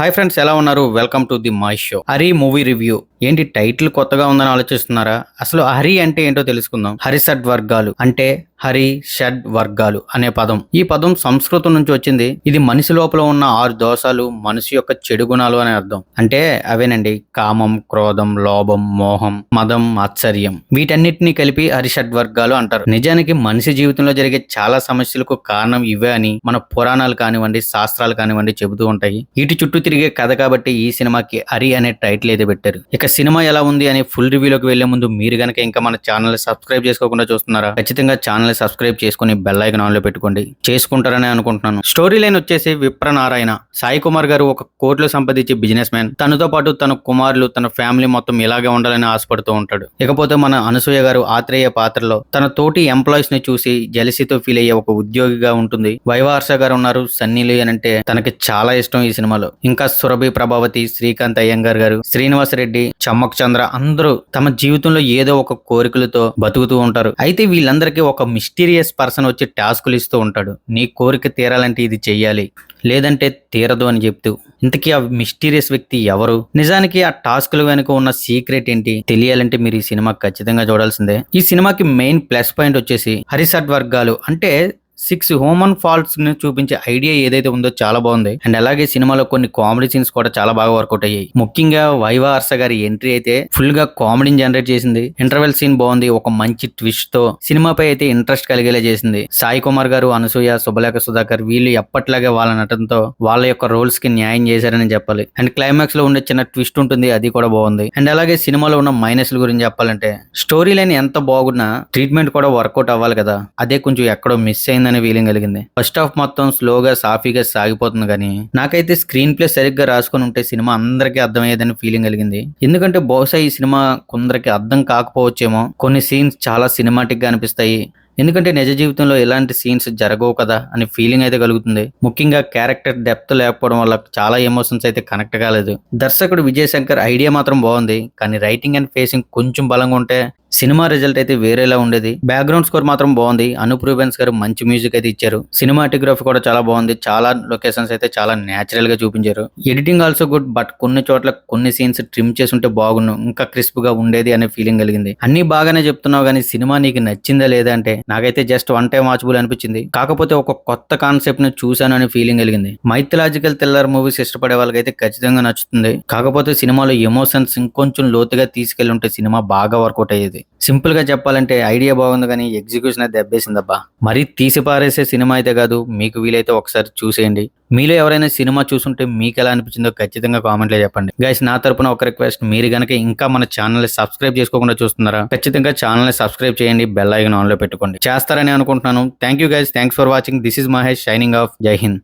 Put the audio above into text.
Hi friends ఎలా ఉన్నారు? Welcome to the my show. Hari movie review. ఏంటి title కొత్తగా ఉందని ఆలోచిస్తున్నారా? అసలు హరి అంటే ఏంటో తెలుసుకుందాం. హరిసడ్ వర్గాలు అంటే హరి షడ్ వర్గాలు అనే పదం. ఈ పదం సంస్కృతం నుంచి వచ్చింది. ఇది మనిషి లోపల ఉన్న ఆరు దోషాలు మనిషి యొక్క చెడు గుణాలు అనే అర్థం. అంటే అవేనండి? కామం క్రోధం లోభం మోహం మదం ఆశ్చర్యం. వీటన్నిటిని కలిపి హరిషడ్ వర్గాలు అంటారు. నిజానికి మనిషి జీవితంలో జరిగే చాలా సమస్యలకు కారణం ఇవే అని మన పురాణాలు కానివ్వండి శాస్త్రాలు కానివ్వండి చెబుతూ ఉంటాయి. వీటి చుట్టూ తిరిగే కథ కాబట్టి ఈ సినిమాకి హరి అనే టైటిల్ అయితే పెట్టారు. ఇక సినిమా ఎలా ఉంది అనే ఫుల్ రివ్యూలోకి వెళ్ళే ముందు మీరు గనక ఇంకా మన ఛానల్ సబ్స్క్రైబ్ చేసుకోకుండా చూస్తున్నారా? ఖచ్చితంగా ఛానల్ సబ్స్క్రైబ్ చేసుకుని బెల్ ఐకన్ ఆన్లో పెట్టుకోండి. చేసుకుంటారని అనుకుంటున్నాను. స్టోరీ లైన్ వచ్చేసి విప్ర నారాయణ. సాయి కుమార్ గారు ఒక కోట్లు సంపాదించే బిజినెస్ మ్యాన్ తనతో పాటు తన కుమారులు తన ఫ్యామిలీ మొత్తం ఇలాగే ఉండాలని ఆశపడుతూ ఉంటాడు. ఇకపోతే మన అనసూయ గారు ఆత్రేయ పాత్రలో తన తోటి ఎంప్లాయీస్ని చూసి జలసితో ఫీల్ అయ్యే ఒక ఉద్యోగిగా ఉంటుంది. వైవార్ష గారు ఉన్నారు సన్నీలు అని అంటే తనకి చాలా ఇష్టం ఈ సినిమాలో. ఇంకా సురభి ప్రభావతి శ్రీకాంత్ అయ్యంగార్ గారు శ్రీనివాస్ రెడ్డి చమ్మక్ చంద్ర అందరూ తమ జీవితంలో ఏదో ఒక కోరికలతో బతుకుతూ ఉంటారు. అయితే వీళ్ళందరికీ ఒక మిస్టీరియస్ పర్సన్ వచ్చి టాస్కులు ఇస్తూ ఉంటాడు. నీ కోరిక తీరాలంటే ఇది చెయ్యాలి. లేదంటే తీరదు అని చెప్తూ. ఇంతకీ ఆ మిస్టీరియస్ వ్యక్తి ఎవరు? నిజానికి ఆ టాస్క్ల వెనుక ఉన్న సీక్రెట్ ఏంటి? తెలియాలంటే మీరు ఈ సినిమా ఖచ్చితంగా చూడాల్సిందే. ఈ సినిమాకి మెయిన్ ప్లస్ పాయింట్ వచ్చేసి హరిసట్ వర్గాలు. అంటే సిక్స్ హ్యూమన్ ఫాల్ట్స్ని చూపించే ఐడియా ఏదైతే ఉందో చాలా బాగుంది. అండ్ అలాగే సినిమాలో కొన్ని కామెడీ సీన్స్ కూడా చాలా బాగా వర్కౌట్ అయ్యాయి. ముఖ్యంగా వైవా అర్స గారి ఎంట్రీ అయితే ఫుల్గా కామెడీని జనరేట్ చేసింది. ఇంటర్వెల్ సీన్ బాగుంది ఒక మంచి ట్విస్ట్తో సినిమాపై అయితే ఇంట్రెస్ట్ కలిగేలా చేసింది. సాయి కుమార్ గారు అనసూయ శుభలేఖ సుధాకర్ వీళ్ళు ఎప్పట్లాగే వాళ్ళ నటనతో వాళ్ళ యొక్క రోల్స్కి న్యాయం చేశారని చెప్పాలి. అండ్ క్లైమాక్స్లో ఉండే చిన్న ట్విస్ట్ ఉంటుంది అది కూడా బాగుంది. అండ్ అలాగే సినిమాలో ఉన్న మైనస్ల గురించి చెప్పాలంటే స్టోరీ లైన్ ఎంత బాగున్నా ట్రీట్మెంట్ కూడా వర్కౌట్ అవ్వాలి కదా. అదే కొంచెం ఎక్కడో మిస్ అయింది అయిందనే ఫీలింగ్ కలిగింది. ఫస్ట్ హాఫ్ మొత్తం స్లోగా సాఫీగా సాగిపోతుంది కానీ నాకైతే స్క్రీన్ ప్లే సరిగ్గా రాసుకొని ఉంటే సినిమా అందరికీ అర్థమయ్యేదని ఫీలింగ్ కలిగింది. ఎందుకంటే బహుశా ఈ సినిమా కొందరికి అర్థం కాకపోవచ్చేమో. కొన్ని సీన్స్ చాలా సినిమాటిక్గా అనిపిస్తాయి. ఎందుకంటే నిజ జీవితంలో ఎలాంటి సీన్స్ జరగవు కదా అని ఫీలింగ్ అయితే కలుగుతుంది. ముఖ్యంగా క్యారెక్టర్ డెప్త్ లేకపోవడం వల్ల చాలా ఎమోషన్స్ అయితే కనెక్ట్ కాలేదు. దర్శకుడు విజయ్ శంకర్ ఐడియా మాత్రం బాగుంది. కానీ రైటింగ్ అండ్ ఫేసింగ్ కొంచెం బలంగా ఉంటే సినిమా రిజల్ట్ అయితే వేరేలా ఉండేది. బ్యాక్గ్రౌండ్ స్కోర్ మాత్రం బాగుంది. అనూప్ రూబెన్స్ గారు మంచి మ్యూజిక్ అయితే ఇచ్చారు. సినిమాటోగ్రఫీ కూడా చాలా బాగుంది. చాలా లొకేషన్స్ అయితే చాలా నేచురల్గా చూపించారు. ఎడిటింగ్ ఆల్సో గుడ్ బట్ కొన్ని చోట్ల కొన్ని సీన్స్ ట్రిమ్ చేసి ఉంటే బాగుండు. ఇంకా క్రిస్ప్గా ఉండేది అనే ఫీలింగ్ కలిగింది. అన్ని బాగానే చెప్తున్నావు కానీ సినిమా నీకు నచ్చిందా లేదా అంటే నాకైతే జస్ట్ వన్ టైం వాచబుల్ అనిపించింది. కాకపోతే ఒక కొత్త కాన్సెప్ట్ని చూశాను అనే ఫీలింగ్ కలిగింది. మైథలాజికల్ థ్రిల్లర్ మూవీస్ ఇష్టపడే వాళ్ళకైతే ఖచ్చితంగా నచ్చుతుంది. కాకపోతే సినిమాలో ఎమోషన్స్ ఇంకొంచెం లోతుగా తీసుకెళ్ళి ఉంటే సినిమా బాగా వర్కౌట్ అయ్యేది. సింపుల్గా చెప్పాలంటే ఐడియా బాగుంది కానీ ఎగ్జిక్యూషన్ అయితే దెబ్బేసిందబ్బా. మరీ తీసి పారేసే సినిమా అయితే కాదు మీకు వీలైతే ఒకసారి చూసేయండి. మీలో ఎవరైనా సినిమా చూసుంటే మీకు ఎలా అనిపించిందో ఖచ్చితంగా కామెంట్లో చెప్పండి. గైస్ నా తరపున ఒక రిక్వెస్ట్ మీరు గనక ఇంకా మన ఛానల్ సబ్స్క్రైబ్ చేసుకోకుండా చూస్తున్నారా? ఖచ్చితంగా ఛానల్ సబ్స్క్రైబ్ చేయండి బెల్ ఐకన్ ఆన్లో పెట్టుకోండి. చేస్తారని అనుకుంటున్నాను. Thank you guys thanks for watching this is Mahesh shining of జై హింద్